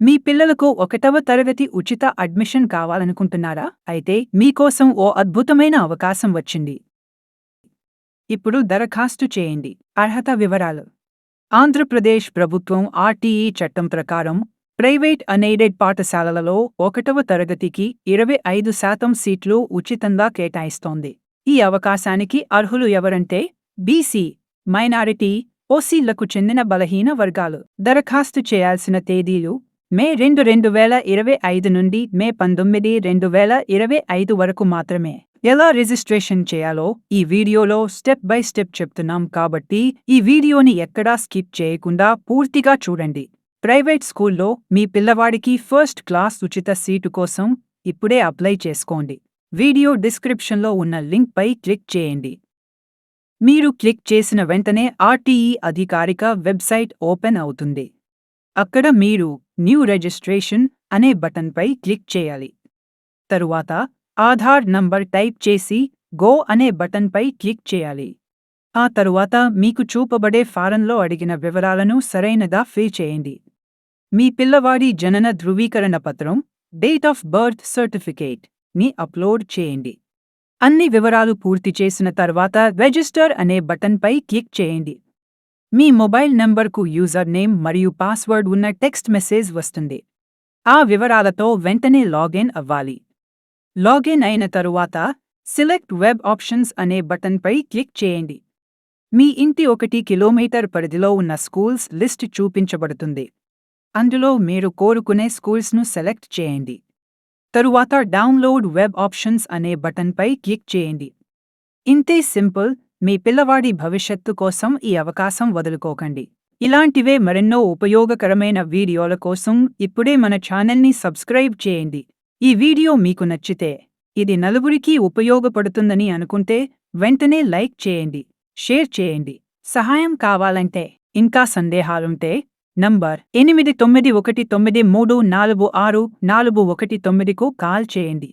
మీ పిల్లలకు ఒకటవ తరగతి ఉచిత అడ్మిషన్ కావాలనుకుంటున్నారా? అయితే మీకోసం ఓ అద్భుతమైన అవకాశం వచ్చింది. ఇప్పుడు దరఖాస్తు చేయండి. అర్హత వివరాలు. ఆంధ్రప్రదేశ్ ప్రభుత్వం ఆర్టీఈ చట్టం ప్రకారం ప్రైవేట్ అనెయిడెడ్ పాఠశాలలలో ఒకటవ తరగతికి ఇరవై ఐదు శాతం సీట్లు ఉచితంగా కేటాయిస్తోంది. ఈ అవకాశానికి అర్హులు ఎవరంటే బీసీ మైనారిటీ ఓసీలకు చెందిన బలహీన వర్గాలు. దరఖాస్తు చేయాల్సిన తేదీలు మే రెండు రెండు వేల ఇరవై ఐదు నుండి మే పంతొమ్మిది రెండు వేల ఇరవై ఐదు వరకు మాత్రమే. ఎలా రిజిస్ట్రేషన్ చేయాలో ఈ వీడియోలో స్టెప్ బై స్టెప్ చెప్తున్నాం కాబట్టి ఈ వీడియోని ఎక్కడా స్కిప్ చేయకుండా పూర్తిగా చూడండి. ప్రైవేట్ స్కూల్లో మీ పిల్లవాడికి ఫస్ట్ క్లాస్ ఉచిత సీటు కోసం ఇప్పుడే అప్లై చేసుకోండి. వీడియో డిస్క్రిప్షన్లో ఉన్న లింక్పై క్లిక్ చేయండి. మీరు క్లిక్ చేసిన వెంటనే ఆర్టీఈ అధికారిక వెబ్సైట్ ఓపెన్ అవుతుంది. అక్కడ మీరు న్యూ రిజిస్ట్రేషన్ అనే బటన్పై క్లిక్ చేయాలి. తరువాత ఆధార్ నంబర్ టైప్ చేసి గో అనే బటన్పై క్లిక్ చేయాలి. ఆ తరువాత మీకు చూపబడే ఫారంలో అడిగిన వివరాలను సరైనదా ఫిల్ చేయండి. మీ పిల్లవాడి జనన ధృవీకరణ పత్రం డేట్ ఆఫ్ బర్త్ సర్టిఫికేట్ని అప్లోడ్ చేయండి. అన్ని వివరాలు పూర్తి చేసిన తర్వాత రిజిస్టర్ అనే బటన్పై క్లిక్ చేయండి. మీ మొబైల్ నంబర్కు యూజర్ నేమ్ మరియు పాస్వర్డ్ ఉన్న టెక్స్ట్ మెసేజ్ వస్తుంది. ఆ వివరాలతో వెంటనే లాగిన్ అవ్వాలి. లాగిన్ అయిన తరువాత సెలెక్ట్ వెబ్ ఆప్షన్స్ అనే బటన్పై క్లిక్ చేయండి. మీ ఇంటి ఒకటి కిలోమీటర్ పరిధిలో ఉన్న స్కూల్స్ లిస్ట్ చూపించబడుతుంది. అందులో మీరు కోరుకునే స్కూల్స్ను సెలెక్ట్ చేయండి. తరువాత డౌన్లోడ్ వెబ్ ఆప్షన్స్ అనే బటన్పై క్లిక్ చేయండి. ఇంతే సింపుల్ మీ పిల్లవాడి భవిష్యత్తు కోసం ఈ అవకాశం వదులుకోకండి. ఇలాంటివే మరెన్నో ఉపయోగకరమైన వీడియోల కోసం ఇప్పుడే మన ఛానల్ని సబ్స్క్రైబ్ చేయండి. ఈ వీడియో మీకు నచ్చితే ఇది నలుగురికి ఉపయోగపడుతుందని అనుకుంటే వెంటనే లైక్ చేయండి షేర్ చేయండి. సహాయం కావాలంటే ఇంకా సందేహాలుంటే నంబర్ ఎనిమిది తొమ్మిది ఒకటి తొమ్మిది మూడు నాలుగు ఆరు నాలుగు ఒకటి తొమ్మిదికు కాల్ చేయండి.